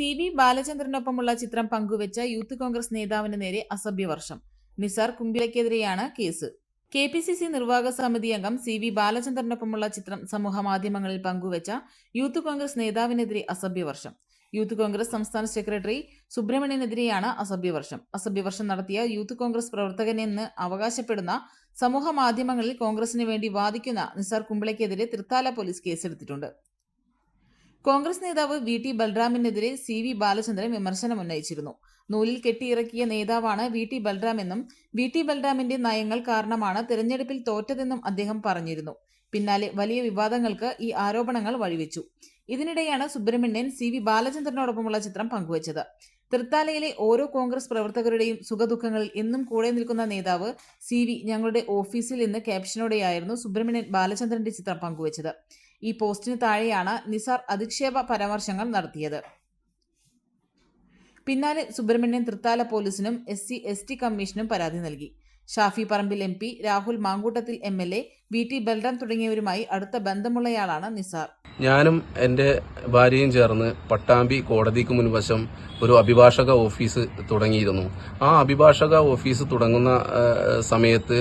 C V ബാലചന്ദ്രനൊപ്പമുള്ള ചിത്രം പങ്കുവച്ച youth Congress നേതാവിന് നേരെ അസഭ്യവർഷം Nisar കുമ്പിലയ്ക്കെതിരെയാണ് case. K P C C നിർവാഹക സമിതി അംഗം സി വി ബാലചന്ദ്രനൊപ്പമുള്ള ചിത്രം സമൂഹ മാധ്യമങ്ങളിൽ പങ്കുവച്ച യൂത്ത് കോൺഗ്രസ് നേതാവിനെതിരെ അസഭ്യവർഷം യൂത്ത് കോൺഗ്രസ് സംസ്ഥാന സെക്രട്ടറി സുബ്രഹ്മണ്യനെതിരെയാണ് അസഭ്യവർഷം അസഭ്യവർഷം നടത്തിയ യൂത്ത് കോൺഗ്രസ് പ്രവർത്തകനെന്ന് അവകാശപ്പെടുന്ന സമൂഹ മാധ്യമങ്ങളിൽ കോൺഗ്രസിന് വേണ്ടി വാദിക്കുന്ന നിസാർ കുമ്പിളയ്ക്കെതിരെ തൃത്താല പോലീസ് കേസെടുത്തിട്ടുണ്ട്. കോൺഗ്രസ് നേതാവ് വി ടി ബൽറാമിനെതിരെ സി വി ബാലചന്ദ്രൻ വിമർശനം ഉന്നയിച്ചിരുന്നു. നൂലിൽ കെട്ടിയിറക്കിയ നേതാവാണ് വി ടി ബൽറാം എന്നും വി ടി ബൽറാമിന്റെ നയങ്ങൾ കാരണമാണ് തെരഞ്ഞെടുപ്പിൽ തോറ്റതെന്നും അദ്ദേഹം പറഞ്ഞിരുന്നു. പിന്നാലെ വലിയ വിവാദങ്ങൾക്ക് ഈ ആരോപണങ്ങൾ വഴിവെച്ചു. ഇതിനിടെയാണ് സുബ്രഹ്മണ്യൻ സി വി ബാലചന്ദ്രനോടൊപ്പമുള്ള ചിത്രം പങ്കുവച്ചത്. തൃത്താലയിലെ ഓരോ കോൺഗ്രസ് പ്രവർത്തകരുടെയും സുഖദുഃഖങ്ങളിൽ എന്നും കൂടെ നിൽക്കുന്ന നേതാവ് സി വി ഞങ്ങളുടെ ഓഫീസിൽ നിന്ന് ക്യാപ്ഷനോടെയായിരുന്നു സുബ്രഹ്മണ്യൻ ബാലചന്ദ്രന്റെ ചിത്രം പങ്കുവച്ചത്. ഈ പോസ്റ്റിന് താഴെയാണ് നിസാർ അധിക്ഷേപ പരാമർശങ്ങൾ നടത്തിയത്. പിന്നാലെ സുബ്രഹ്മണ്യൻ തൃത്താല പോലീസിനും എസ് സി എസ് ടി കമ്മീഷനും പരാതി നൽകി. Shafi Parambil M P Rahul Mamkootathil M L A V T Balram തുടങ്ങിയവരുമായി അടുത്ത ബന്ധമുള്ളയാളാണ് നിസാർ. ഞാനും എന്റെ ഭാര്യയും ചേർന്ന് പട്ടാമ്പി കോടതിക്ക് മുൻവശം ഒരു അഭിഭാഷക ഓഫീസ് തുടങ്ങിയിരുന്നു. ആ അഭിഭാഷക ഓഫീസ് തുടങ്ങുന്ന സമയത്ത്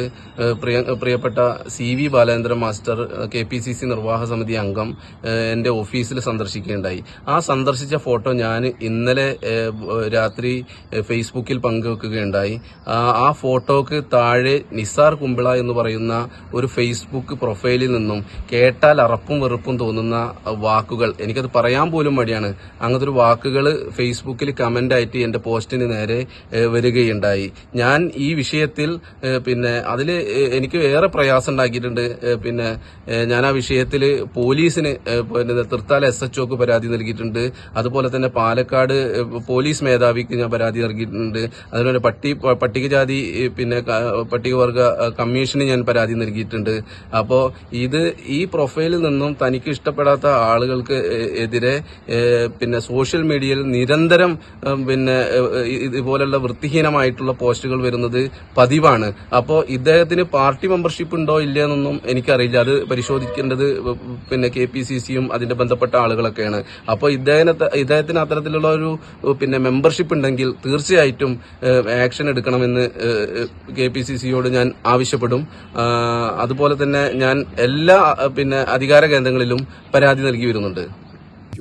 പ്രിയ പ്രിയപ്പെട്ട C V Balachandran master K P C C നിർവാഹക സമിതി അംഗം എന്റെ ഓഫീസിൽ സന്ദർശിക്കുകയുണ്ടായി. ആ സന്ദർശിച്ച ഫോട്ടോ ഞാൻ ഇന്നലെ രാത്രി ഫേസ്ബുക്കിൽ പങ്കുവെക്കുകയുണ്ടായി. ആ ഫോട്ടോക്ക് താഴെ നിസാർ കുമ്പിള എന്ന് പറയുന്ന ഒരു ഫേസ്ബുക്ക് പ്രൊഫൈലിൽ നിന്നും കേട്ടാൽ അറപ്പും വെറുപ്പും തോന്നുന്ന വാക്കുകൾ എനിക്കത് പറയാൻ പോലും മടിയാണ്. അങ്ങനത്തെ ഒരു വാക്കുകൾ ഫേസ്ബുക്കിൽ കമന്റ് ആയിട്ട് എന്റെ പോസ്റ്റിന് നേരെ വരികയുണ്ടായി. ഞാൻ ഈ വിഷയത്തിൽ പിന്നെ അതിൽ എനിക്ക് ഏറെ പ്രയാസം ഉണ്ടാക്കിയിട്ടുണ്ട്. പിന്നെ ഞാൻ ആ വിഷയത്തിൽ പോലീസിന് പിന്നെ തൃത്താല എസ് എച്ച് ഒക്ക് പരാതി നൽകിയിട്ടുണ്ട്. അതുപോലെ തന്നെ പാലക്കാട് പോലീസ് മേധാവിക്ക് ഞാൻ പരാതി നൽകിയിട്ടുണ്ട്. അതുപോലെ പട്ടി പട്ടികജാതി പിന്നെ പട്ടികവർഗ കമ്മീഷന് ഞാൻ പരാതി നൽകിയിട്ടുണ്ട്. അപ്പോൾ ഇത് ഈ പ്രൊഫൈലിൽ നിന്നും തനിക്ക് ഇഷ്ടപ്പെടാത്ത ആളുകൾക്ക് എതിരെ പിന്നെ സോഷ്യൽ മീഡിയയിൽ നിരന്തരം പിന്നെ ഇതുപോലുള്ള വൃത്തിഹീനമായിട്ടുള്ള പോസ്റ്റുകൾ വരുന്നത് പതിവാണ്. അപ്പോൾ ഇദ്ദേഹത്തിന് പാർട്ടി മെമ്പർഷിപ്പ് ഉണ്ടോ ഇല്ല എന്നൊന്നും എനിക്കറിയില്ല. അത് പരിശോധിക്കേണ്ടത് പിന്നെ കെ പി സി സിയും അതിന്റെ ബന്ധപ്പെട്ട ആളുകളൊക്കെയാണ്. അപ്പോൾ ഇദ്ദേഹത്തെ ഇദ്ദേഹത്തിന് അത്തരത്തിലുള്ള ഒരു പിന്നെ മെമ്പർഷിപ്പ് ഉണ്ടെങ്കിൽ തീർച്ചയായിട്ടും ആക്ഷൻ എടുക്കണമെന്ന് കെ പി സി സിയോട് ഞാൻ ആവശ്യപ്പെടും. അതുപോലെ തന്നെ ഞാൻ എല്ലാ പിന്നെ അധികാര കേന്ദ്രങ്ങളിലും പരാതി നൽകി വരുന്നുണ്ട്.